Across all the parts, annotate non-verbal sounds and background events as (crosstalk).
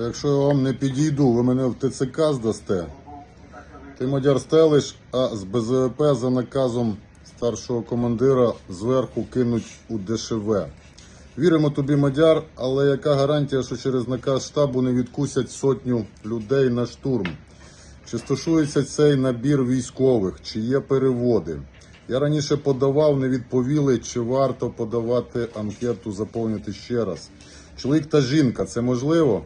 Якщо я вам не підійду, ви мене в ТЦК здасте. Ти мадяр стелиш, а з БЗВП за наказом старшого командира зверху кинуть у ДШВ. Віримо тобі, мадяр, але яка гарантія, що через наказ штабу не відкусять сотню людей на штурм? Чи стосується цей набір військових, чи є переводи? Я раніше подавав, не відповіли, чи варто подавати анкету, заповнити ще раз. Чоловік та жінка, це можливо?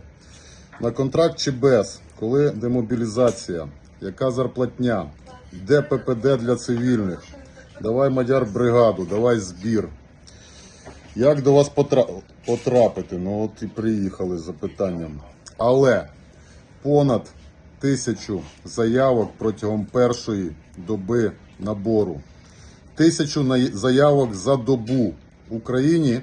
На контракт чи без? Коли демобілізація? Яка зарплатня? Де ППД для цивільних? Давай мадяр бригаду, давай збір. Як до вас потрапити? Ну от і приїхали з запитанням. Але понад тисячу заявок протягом першої доби набору. Тисячу заявок за добу в Україні,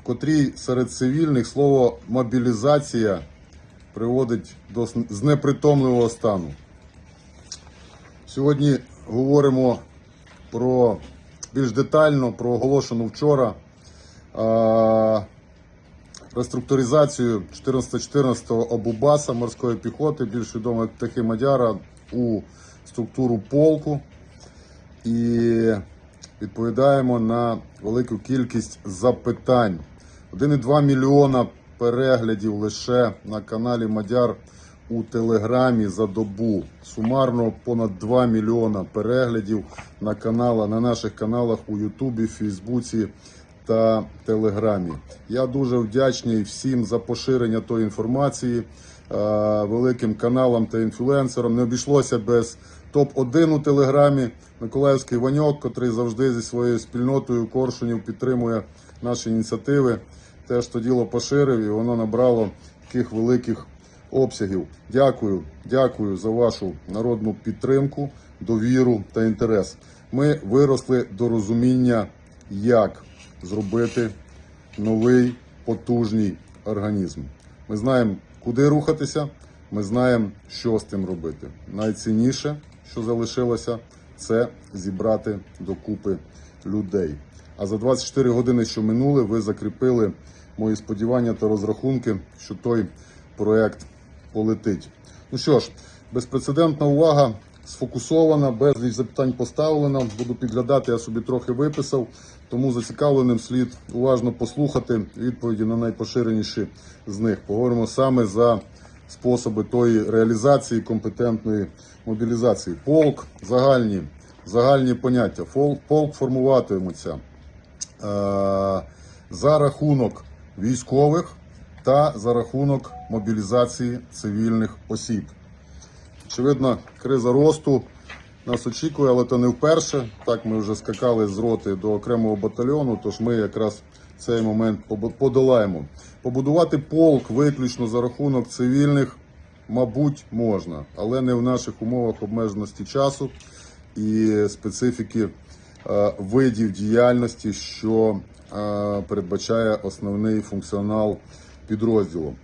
в котрій серед цивільних слово мобілізація приводить до знепритомливого стану. Сьогодні говоримо про більш детально про оголошену вчора а, реструктуризацію 14-14 Обубаса морської піхоти, більш відомо як Птахи Мадяра, у структуру полку. І відповідаємо на велику кількість запитань. 1,2 мільйона переглядів лише на каналі Мадяр у Телеграмі за добу. Сумарно понад 2 мільйона переглядів на каналах, на наших каналах у Ютубі, Фейсбуці та Телеграмі. Я дуже вдячний всім за поширення тої інформації, е, великим каналам та інфлюенсерам. Не обійшлося без топ-1 у Телеграмі. Миколаївський Ваньок, котрий завжди зі своєю спільнотою Коршунів підтримує наші ініціативи. Теж то діло поширив і воно набрало таких великих обсягів. Дякую, дякую за вашу народну підтримку, довіру та інтерес. Ми виросли до розуміння, як зробити новий потужний організм. Ми знаємо, куди рухатися, ми знаємо, що з тим робити. Найцінніше, що залишилося, це зібрати докупи людей. А за 24 години, що минули, ви закріпили мої сподівання та розрахунки, що той проект полетить. Ну що ж, безпрецедентна увага сфокусована, безліч запитань поставлено. Буду підглядати, я собі трохи виписав. Тому зацікавленим слід уважно послухати відповіді на найпоширеніші з них. Поговоримо саме за способи тої реалізації компетентної мобілізації. Полк, загальні, загальні поняття. Полк формуватиметься за рахунок військових та за рахунок мобілізації цивільних осіб. Очевидно, криза росту нас очікує, але то не вперше. Так ми вже скакали з роти до окремого батальйону, тож ми якраз цей момент подолаємо. Побудувати полк виключно за рахунок цивільних, мабуть, можна, але не в наших умовах обмеженості часу і специфіки е, видів діяльності, що е, передбачає основний функціонал підрозділу.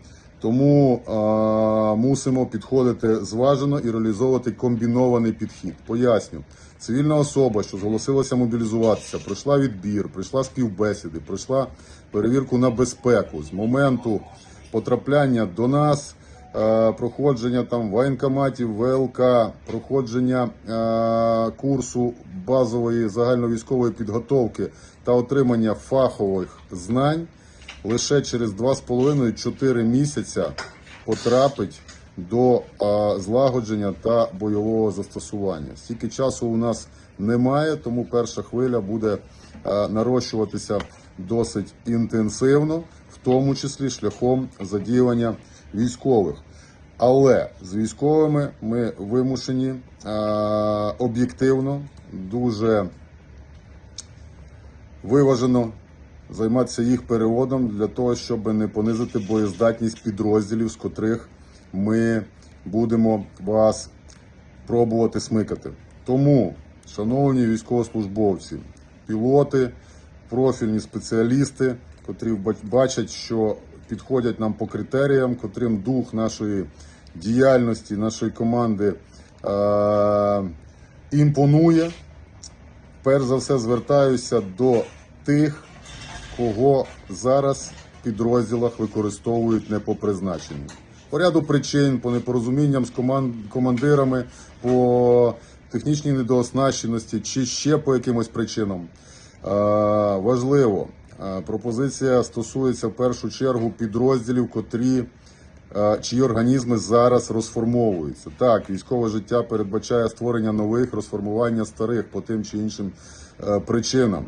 Тому е, мусимо підходити зважено і реалізовувати комбінований підхід. Поясню, цивільна особа, що зголосилася мобілізуватися, пройшла відбір, пройшла співбесіди, пройшла перевірку на безпеку з моменту потрапляння до нас. Е, Проходження там воєнкоматів, ВЛК, проходження е, курсу базової загальновійськової підготовки та отримання фахових знань лише через 2,5-4 місяця потрапить до злагодження та бойового застосування. Стільки часу у нас немає, тому перша хвиля буде нарощуватися досить інтенсивно, в тому числі шляхом задіювання військових. Але з військовими ми вимушені а, об'єктивно дуже виважено займатися їх переводом для того, щоб не понизити боєздатність підрозділів, з котрих ми будемо вас пробувати смикати. Тому, шановні військовослужбовці, пілоти, профільні спеціалісти, котрі бач- бачать, що підходять нам по критеріям, котрим дух нашої діяльності, нашої команди е- імпонує. Перш за все звертаюся до тих, кого зараз в підрозділах використовують не по призначенню. По ряду причин, по непорозумінням з команд, командирами, по технічній недооснащеності чи ще по якимось причинам. Е, важливо, пропозиція стосується в першу чергу підрозділів, котрі е, чиї організми зараз розформовуються. Так, військове життя передбачає створення нових, розформування старих по тим чи іншим е, причинам.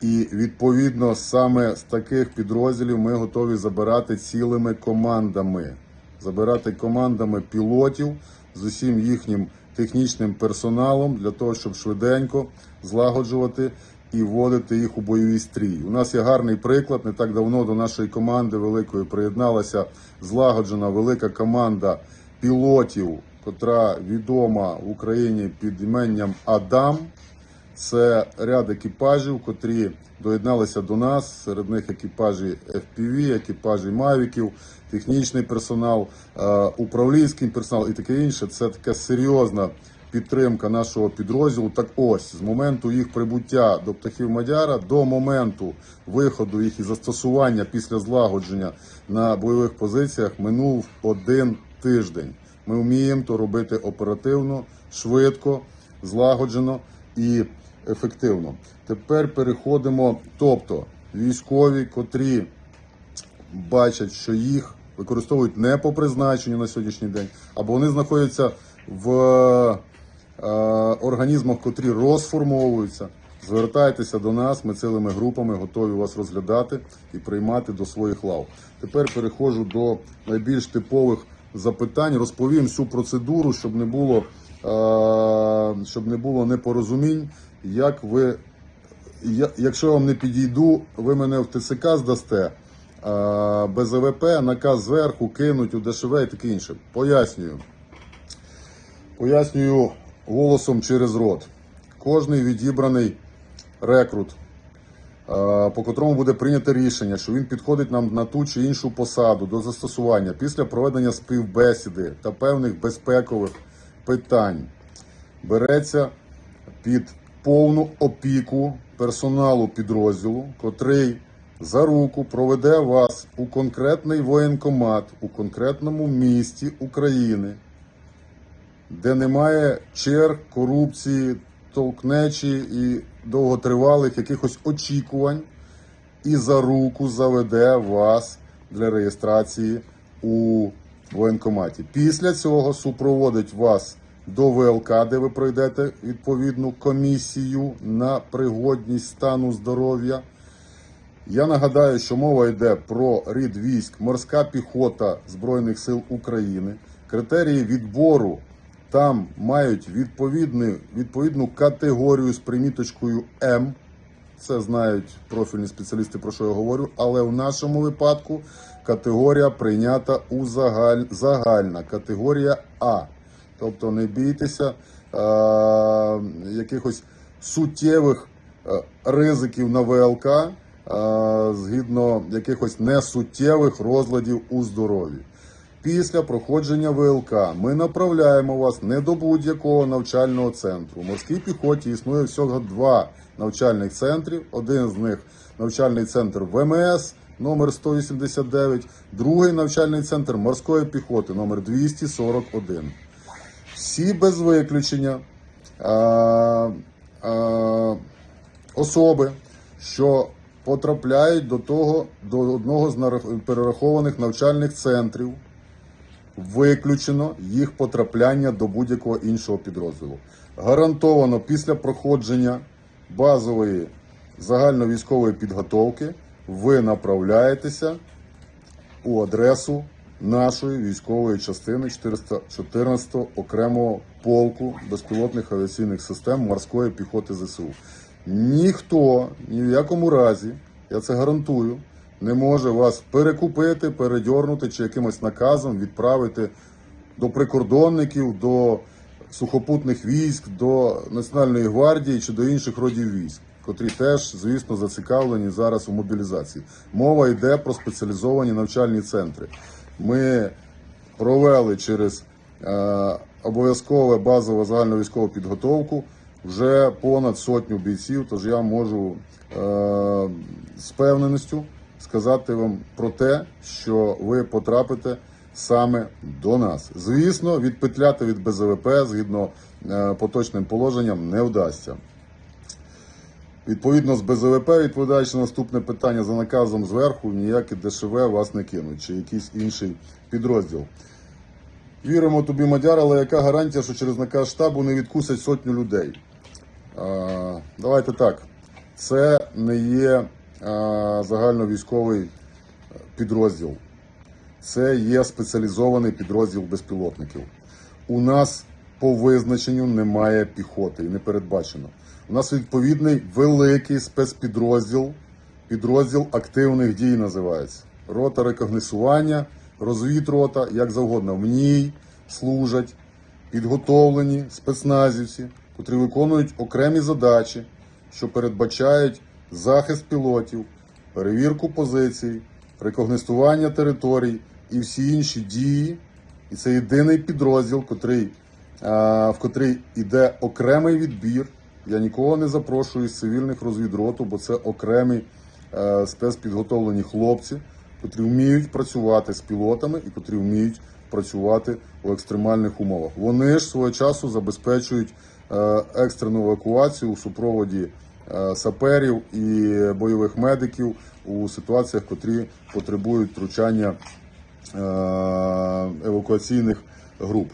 І відповідно саме з таких підрозділів ми готові забирати цілими командами, забирати командами пілотів з усім їхнім технічним персоналом для того, щоб швиденько злагоджувати і вводити їх у бойовий стрій. У нас є гарний приклад. Не так давно до нашої команди великої приєдналася злагоджена велика команда пілотів, котра відома в Україні під іменням Адам. Це ряд екіпажів, котрі доєдналися до нас. Серед них екіпажі FPV, екіпажі Мавіків, технічний персонал, е, управлінський персонал і таке інше. Це така серйозна підтримка нашого підрозділу. Так ось з моменту їх прибуття до птахів Мадяра до моменту виходу їх і застосування після злагодження на бойових позиціях минув один тиждень. Ми вміємо то робити оперативно, швидко, злагоджено і ефективно. Тепер переходимо, тобто військові, котрі бачать, що їх використовують не по призначенню на сьогоднішній день, або вони знаходяться в організмах, котрі розформовуються. Звертайтеся до нас, ми цілими групами готові вас розглядати і приймати до своїх лав. Тепер переходжу до найбільш типових запитань. Розповім всю процедуру, щоб не було, е, щоб не було непорозумінь. Як ви, якщо я вам не підійду, ви мене в ТЦК здасте. е, Без АВП наказ зверху кинуть у ДШВ і таке інше. Пояснюю. Пояснюю голосом через рот. Кожний відібраний рекрут, е, по котрому буде прийнято рішення, що він підходить нам на ту чи іншу посаду до застосування після проведення співбесіди та певних безпекових питань, береться під повну опіку персоналу підрозділу, котрий за руку проведе вас у конкретний воєнкомат у конкретному місті України де немає черг, корупції, толкнечі і довготривалих якихось очікувань, і за руку заведе вас для реєстрації у воєнкоматі. Після цього супроводить вас до ВЛК, де ви пройдете відповідну комісію на пригодність стану здоров'я. Я нагадаю, що мова йде про рід військ, морська піхота Збройних сил України. Критерії відбору там мають відповідну, відповідну категорію з приміточкою М. Це знають профільні спеціалісти, про що я говорю. Але в нашому випадку категорія прийнята у загаль... загальна категорія А. Тобто не бійтеся е- якихось суттєвих е, ризиків на ВЛК е- згідно якихось несуттєвих розладів у здоров'ї. Після проходження ВЛК ми направляємо вас не до будь-якого навчального центру. У морській піхоті існує всього два навчальних центрів. Один з них навчальний центр ВМС номер 189, другий навчальний центр морської піхоти номер 241. Всі без виключення а, а, особи, що потрапляють до того до одного з перерахованих навчальних центрів виключено їх потрапляння до будь-якого іншого підрозділу. Гарантовано після проходження базової загальновійськової підготовки ви направляєтеся у адресу нашої військової частини 414 окремого полку безпілотних авіаційних систем морської піхоти ЗСУ. Ніхто ні в якому разі, я це гарантую, не може вас перекупити, передьорнути чи якимось наказом відправити до прикордонників, до сухопутних військ, до Національної гвардії чи до інших родів військ, котрі теж, звісно, зацікавлені зараз у мобілізації. Мова йде про спеціалізовані навчальні центри. Ми провели через е, обов'язкове базове загальновійськову підготовку вже понад сотню бійців. Тож я можу е, з певненістю сказати вам про те, що ви потрапите саме до нас. Звісно, відпетляти від БЗВП згідно е, поточним положенням не вдасться. Відповідно з БЗВП, відповідаючи на наступне питання за наказом зверху, ніяке ДШВ вас не кинуть чи якийсь інший підрозділ. Віримо тобі, Мадяр, але яка гарантія, що через наказ штабу не відкусять сотню людей? А, давайте так. Це не є загальновійськовий підрозділ. Це є спеціалізований підрозділ безпілотників. У нас по визначенню немає піхоти і не передбачено. У нас відповідний великий спецпідрозділ, підрозділ активних дій називається. Рота рекогнесування, розвідрота, як завгодно. В ній служать підготовлені спецназівці, котрі виконують окремі задачі, що передбачають захист пілотів, перевірку позицій, рекогнестування територій і всі інші дії. І це єдиний підрозділ, котрий, а, в котрий йде окремий відбір. Я нікого не запрошую з цивільних розвідроту, бо це окремі е, спецпідготовлені хлопці, котрі вміють працювати з пілотами і котрі вміють працювати у екстремальних умовах. Вони ж свого часу забезпечують е, екстрену евакуацію у супроводі е, саперів і бойових медиків у ситуаціях, котрі потребують втручання е, евакуаційних груп.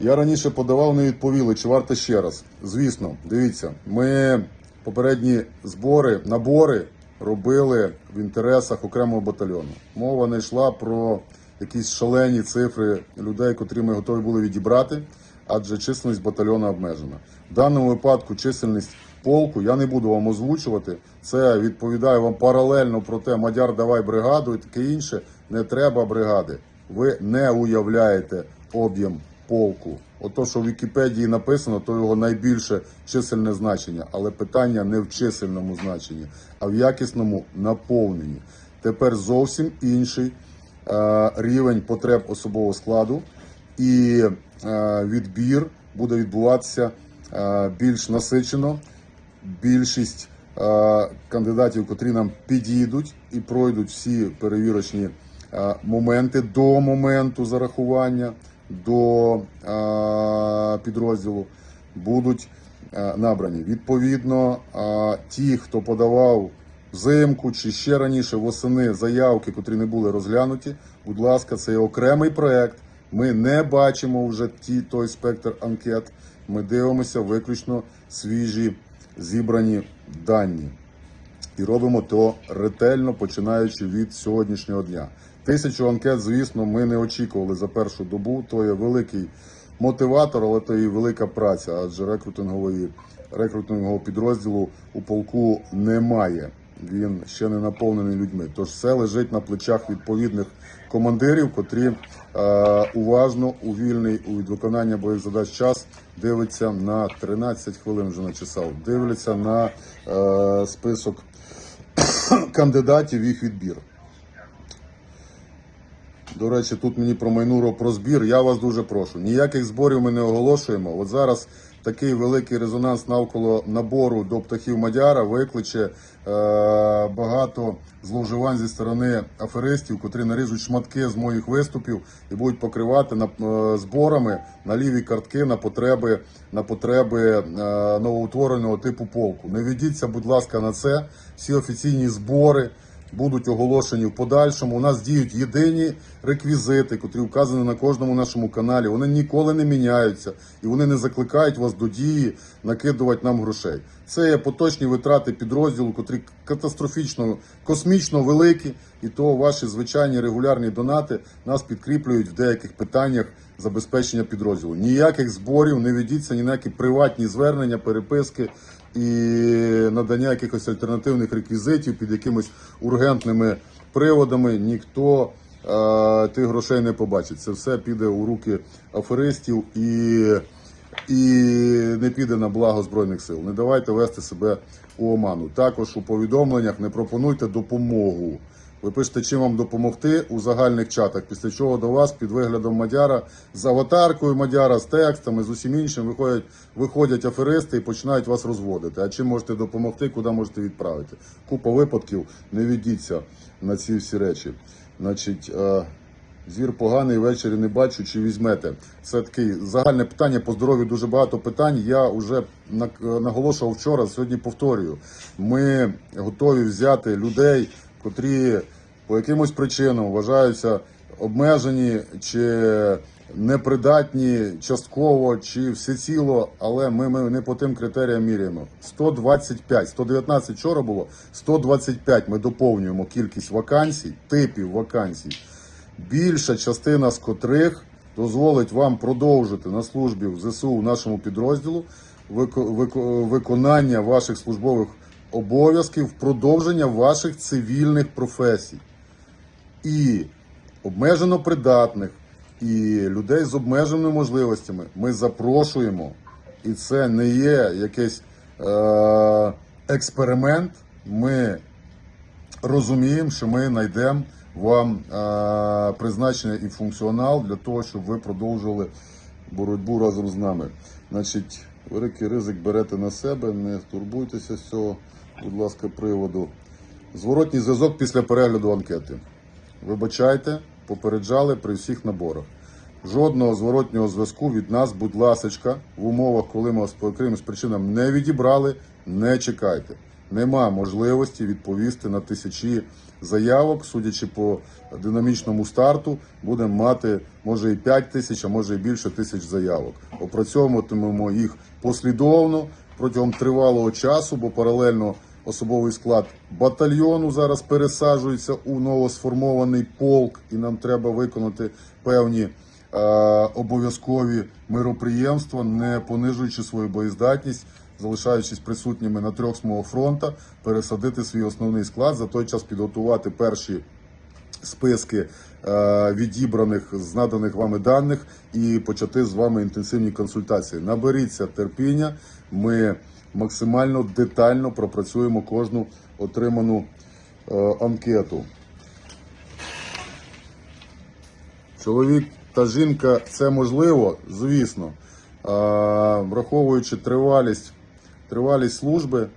Я раніше подавав, не відповіли, чи варто ще раз. Звісно, дивіться, ми попередні збори, набори робили в інтересах окремого батальйону. Мова не йшла про якісь шалені цифри людей, котрі ми готові були відібрати, адже численність батальйону обмежена. В даному випадку чисельність полку я не буду вам озвучувати. Це відповідає вам паралельно про те, Мадяр, давай бригаду і таке інше. Не треба бригади. Ви не уявляєте об'єм полку. Ото, що в Вікіпедії написано, то його найбільше чисельне значення. Але питання не в чисельному значенні, а в якісному наповненні. Тепер зовсім інший е, рівень потреб особового складу, і відбір буде відбуватися е, більш насичено. Більшість е, кандидатів, котрі нам підійдуть і пройдуть всі перевірочні е, моменти до моменту зарахування до е, підрозділу, будуть е, набрані. Відповідно, е, ті, хто подавав взимку чи ще раніше восени заявки, котрі не були розглянуті, будь ласка, це окремий проект. Ми не бачимо вже ті, той спектр анкет. Ми дивимося виключно свіжі зібрані дані. І робимо то ретельно, починаючи від сьогоднішнього дня. Тисячу анкет, звісно, ми не очікували за першу добу. То є великий мотиватор, але то і велика праця, адже рекрутингової рекрутингового підрозділу у полку немає. Він ще не наповнений людьми. Тож все лежить на плечах відповідних командирів, котрі е, уважно у вільний у від виконання бойових задач час дивляться на 13 хвилин вже начесав. Дивляться на е, список (coughs) кандидатів їх відбір. До речі, тут мені про майнуро про збір. Я вас дуже прошу. Ніяких зборів ми не оголошуємо. От зараз такий великий резонанс навколо набору до птахів Мадяра викличе е, багато зловживань зі сторони аферистів, котрі наріжуть шматки з моїх виступів і будуть покривати е, зборами на ліві картки на потреби, на потреби е, новоутвореного типу полку. Не ведіться, будь ласка, на це. Всі офіційні збори будуть оголошені в подальшому. У нас діють єдині реквізити, котрі вказані на кожному нашому каналі. Вони ніколи не міняються і вони не закликають вас до дії накидувати нам грошей. Це є поточні витрати підрозділу, котрі катастрофічно, космічно великі, і то ваші звичайні регулярні донати нас підкріплюють в деяких питаннях забезпечення підрозділу. Ніяких зборів не ведіться, ні на які приватні звернення, переписки і надання якихось альтернативних реквізитів під якимись ургентними приводами. Ніхто е, тих грошей не побачить. Це все піде у руки аферистів і, і не піде на благо Збройних сил. Не давайте вести себе у оману. Також у повідомленнях не пропонуйте допомогу. Ви пишете, чим вам допомогти у загальних чатах, після чого до вас під виглядом Мадяра з аватаркою Мадяра, з текстами, з усім іншим виходять, виходять аферисти і починають вас розводити. А чим можете допомогти, куди можете відправити? Купа випадків, не ведіться на ці всі речі. Значить, е, зір поганий, ввечері не бачу, чи візьмете. Це таке загальне питання по здоров'ю. Дуже багато питань. Я вже на- наголошував вчора, сьогодні повторюю. Ми готові взяти людей, котрі по якимось причинам вважаються обмежені чи непридатні частково чи всеціло, але ми, ми не по тим критеріям міряємо. 125, 119 вчора було, 125 ми доповнюємо кількість вакансій, типів вакансій, більша частина з котрих дозволить вам продовжити на службі в ЗСУ в нашому підрозділу вико- вико- виконання ваших службових обов'язків, продовження ваших цивільних професій і обмежено придатних, і людей з обмеженими можливостями ми запрошуємо. І це не є якийсь е- експеримент. Ми розуміємо, що ми знайдемо вам е- призначення і функціонал для того, щоб ви продовжували боротьбу разом з нами. Значить, великий ризик берете на себе, не турбуйтеся з цього, будь ласка, приводу. Зворотній зв'язок після перегляду анкети. Вибачайте, попереджали при всіх наборах. Жодного зворотнього зв'язку від нас, будь ласочка, в умовах, коли ми вас по якимось причинам не відібрали, не чекайте. Нема можливості відповісти на тисячі заявок, судячи по динамічному старту, будемо мати може і 5 тисяч, а може і більше тисяч заявок. Опрацьовуватимемо їх послідовно протягом тривалого часу, бо паралельно особовий склад батальйону зараз пересаджується у новосформований полк, і нам треба виконати певні е, обов'язкові мироприємства, не понижуючи свою боєздатність, залишаючись присутніми на трьох смугах фронта, пересадити свій основний склад за той час підготувати перші списки е, відібраних з наданих вами даних і почати з вами інтенсивні консультації. Наберіться терпіння. Ми максимально детально пропрацюємо кожну отриману е, анкету. Чоловік та жінка це можливо, звісно. Враховуючи тривалість, тривалість служби,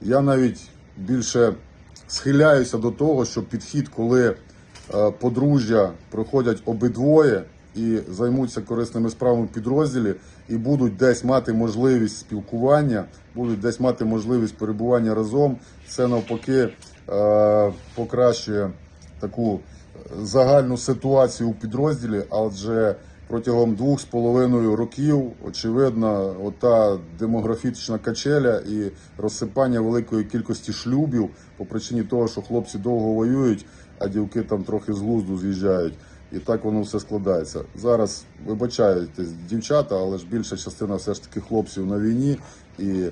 я навіть більше схиляюся до того, що підхід, коли е, подружжя проходять обидвоє і займуться корисними справами підрозділі, і будуть десь мати можливість спілкування, будуть десь мати можливість перебування разом, це навпаки е, покращує таку загальну ситуацію у підрозділі, адже протягом двох з половиною років, очевидно, ота демографічна качеля і розсипання великої кількості шлюбів по причині того, що хлопці довго воюють, а дівки там трохи з глузду з'їжджають. І так воно все складається. Зараз вибачаєтесь, дівчата, але ж більша частина все ж таки хлопців на війні, і е,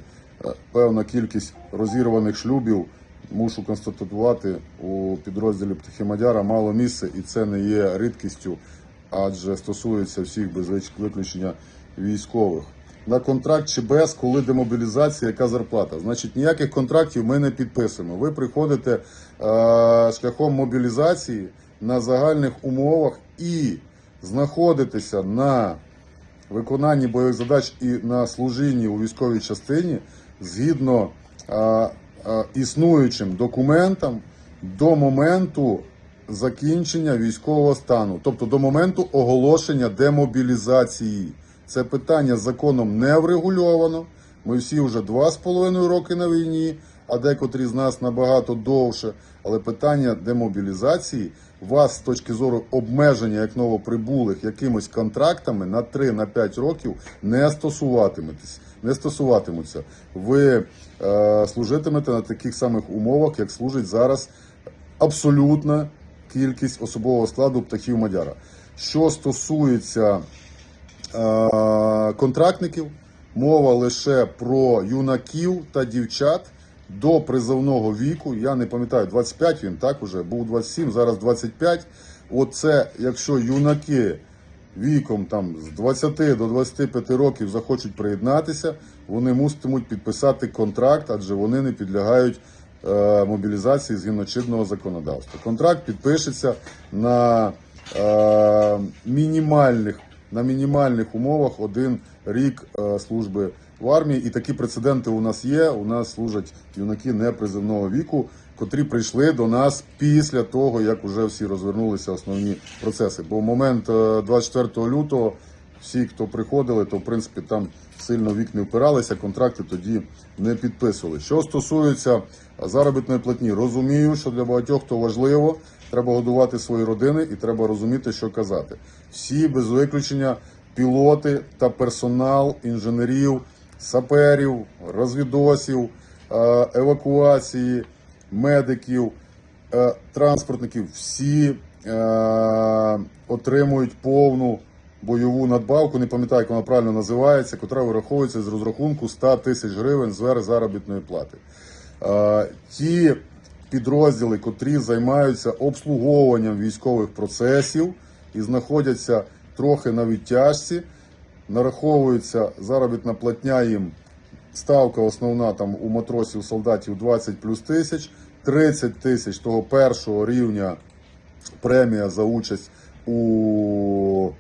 певна кількість розірваних шлюбів мушу констатувати у підрозділі Птахімадяра мало місця, і це не є рідкістю, адже стосується всіх без виключення військових. На контракт чи без, коли демобілізація, яка зарплата? Значить, ніяких контрактів ми не підписуємо. Ви приходите е, шляхом мобілізації на загальних умовах і знаходитеся на виконанні бойових задач і на служінні у військовій частині згідно а, а, існуючим документам до моменту закінчення військового стану, тобто до моменту оголошення демобілізації. Це питання законом не врегульовано. Ми всі вже два з половиною роки на війні, а декотрі з нас набагато довше. Але питання демобілізації вас з точки зору обмеження як новоприбулих якимось контрактами на 3-5 років не стосуватиметесь. Не стосуватимуться. Ви е, служитимете на таких самих умовах, як служить зараз абсолютна кількість особового складу птахів Мадяра. Що стосується е, контрактників, мова лише про юнаків та дівчат до призовного віку. Я не пам'ятаю, 25 він так уже був 27, зараз 25. Оце, якщо юнаки віком там з 20 до 25 років захочуть приєднатися, вони муситимуть підписати контракт, адже вони не підлягають е, мобілізації згідно чинного законодавства. Контракт підпишеться на е, мінімальних на мінімальних умовах один рік е, служби в армії. І такі прецеденти у нас є. У нас служать юнаки непризивного віку, котрі прийшли до нас після того, як вже всі розвернулися основні процеси. Бо в момент е, 24 лютого всі, хто приходили, то в принципі там сильно вік не впиралися, контракти тоді не підписували. Що стосується заробітної платні, розумію, що для багатьох то важливо. Треба годувати свої родини і треба розуміти, що казати. Всі без виключення пілоти та персонал інженерів, саперів, розвідосів, е, евакуації, медиків, е, транспортників, всі е, отримують повну бойову надбавку, не пам'ятаю, як вона правильно називається, котра вираховується з розрахунку 100 тисяч гривень зверх заробітної плати. Ті підрозділи, котрі займаються обслуговуванням військових процесів і знаходяться трохи на відтяжці, нараховується заробітна платня їм. Ставка основна там у матросів солдатів 20 плюс тисяч, 30 тисяч того першого рівня премія за участь у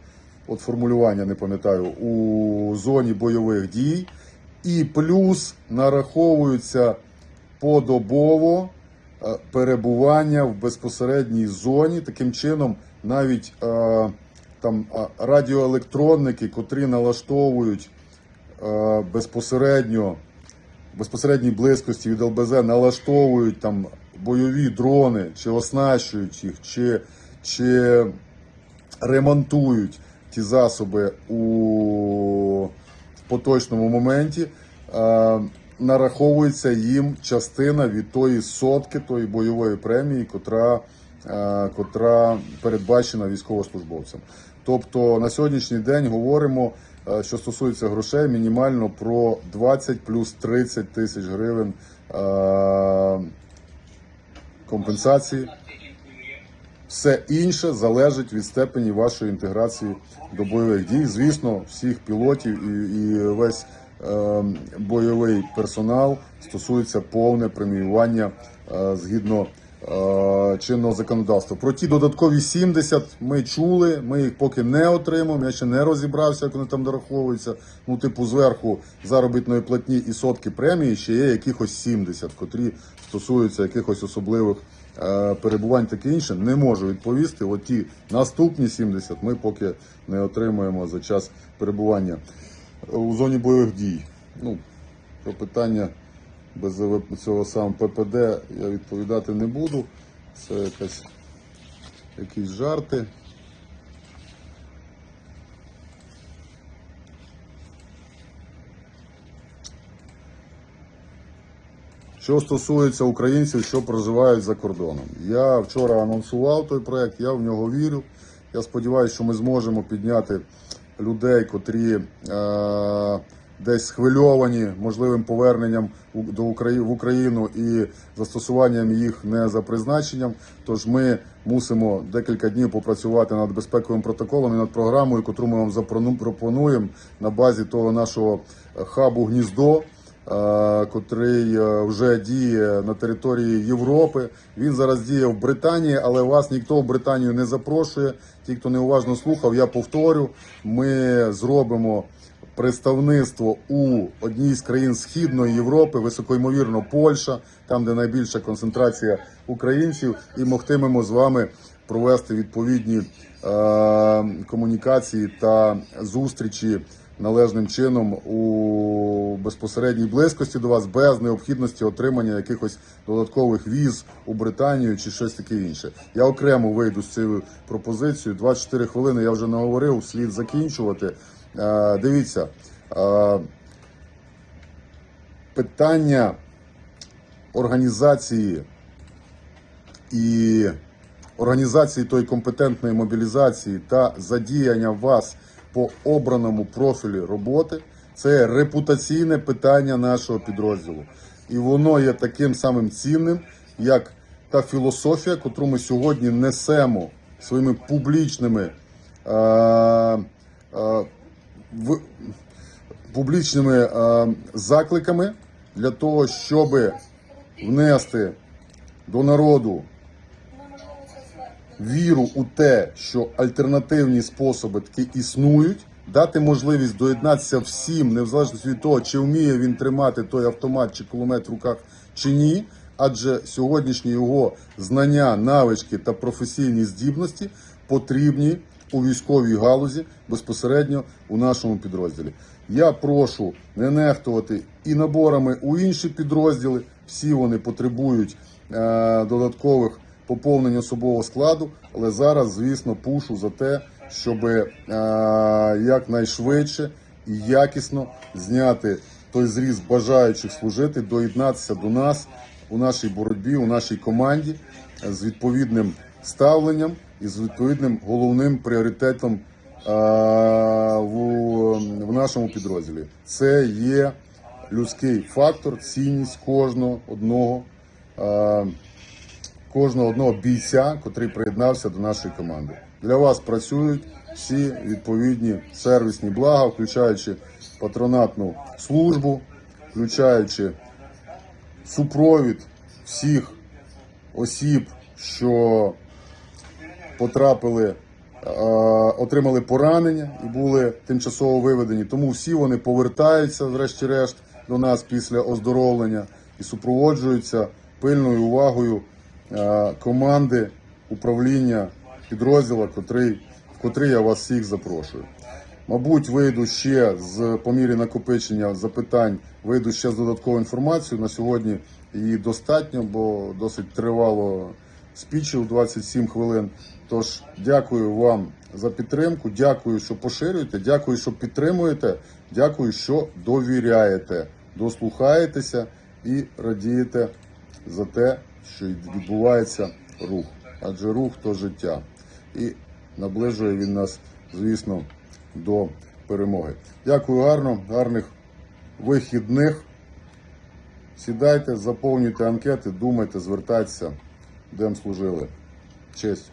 от формулювання не пам'ятаю у зоні бойових дій, і плюс нараховуються подобово е, перебування в безпосередній зоні. Таким чином, навіть е, там радіоелектронники, котрі налаштовують е, безпосередньо в безпосередній близькості від ЛБЗ налаштовують там бойові дрони, чи оснащують їх, чи, чи ремонтують ті засоби у поточному моменті, е, нараховується їм частина від тої сотки, тої бойової премії, котра, е, котра передбачена військовослужбовцям. Тобто на сьогоднішній день говоримо, е, що стосується грошей, мінімально про 20 плюс 30 тисяч гривень е, компенсації. Все інше залежить від степені вашої інтеграції до бойових дій. Звісно, всіх пілотів і, і весь е, бойовий персонал стосується повне преміювання е, згідно чинного законодавства. Про ті додаткові 70 ми чули, ми їх поки не отримаємо. Я ще не розібрався, як вони там дораховуються. Ну, типу, зверху заробітної платні і сотки премії ще є якихось 70, котрі стосуються якихось особливих е, перебувань таке інше, не можу відповісти. От ті наступні 70 ми поки не отримуємо за час перебування у зоні бойових дій. Ну, про питання без цього самого ППД я відповідати не буду. Це якась, якісь жарти. Що стосується українців, що проживають за кордоном, я вчора анонсував той проект, я в нього вірю. Я сподіваюся, що ми зможемо підняти людей, котрі е, десь схвильовані можливим поверненням до Украї- в Україну і застосуванням їх не за призначенням. Тож ми мусимо декілька днів попрацювати над безпековим протоколом і над програмою, яку ми вам пропонуємо на базі того нашого е, хабу гніздо е, котрий е, вже діє на території Європи. Він зараз діє в Британії, але вас ніхто в Британію не запрошує. Ті, хто неуважно слухав, я повторю. Ми зробимо представництво у одній з країн Східної Європи, високоймовірно Польща, там де найбільша концентрація українців, і могтимемо з вами провести відповідні е, комунікації та зустрічі належним чином у безпосередній близькості до вас без необхідності отримання якихось додаткових віз у Британію чи щось таке інше. Я окремо вийду з цією пропозицією. 24 хвилини я вже наговорив, слід закінчувати. Е, дивіться, е, питання організації і організації тої компетентної мобілізації та задіяння вас по обраному профілі роботи це репутаційне питання нашого підрозділу. І воно є таким самим цінним, як та філософія, котру ми сьогодні несемо своїми публічними, е, в, публічними е, закликами для того, щоб внести до народу віру у те, що альтернативні способи таки існують, дати можливість доєднатися всім, незалежно від того, чи вміє він тримати той автомат чи кулемет в руках чи ні. адже сьогоднішні його знання, навички та професійні здібності потрібні у військовій галузі безпосередньо у нашому підрозділі. Я прошу не нехтувати і наборами у інші підрозділи. Всі вони потребують е, додаткових поповнень особового складу, але зараз, звісно, пушу за те, щоб е, якнайшвидше і якісно зняти той зріз бажаючих служити, доєднатися до нас у нашій боротьбі, у нашій команді з відповідним ставленням і з відповідним головним пріоритетом е, в, в нашому підрозділі. Це є людський фактор, цінність кожного одного. е, кожного одного бійця, котрий приєднався до нашої команди. Для вас працюють всі відповідні сервісні блага, включаючи патронатну службу, включаючи супровід всіх осіб, що потрапили, е, отримали поранення і були тимчасово виведені. Тому всі вони повертаються, врешті-решт, до нас після оздоровлення і супроводжуються пильною увагою е, команди управління підрозділу, котрий, в котрий я вас всіх запрошую. Мабуть, вийду ще з по мірі накопичення запитань, вийду ще з додатковою інформацією. На сьогодні її достатньо, бо досить тривало спічів 27 хвилин. Тож дякую вам за підтримку. Дякую, що поширюєте. Дякую, що підтримуєте. Дякую, що довіряєте, дослухаєтеся і радієте за те, що відбувається рух. Адже рух то життя. І наближує він нас, звісно, до перемоги. Дякую гарно, гарних вихідних. Сідайте, заповнюйте анкети, думайте, звертайтеся, де служили. Честь.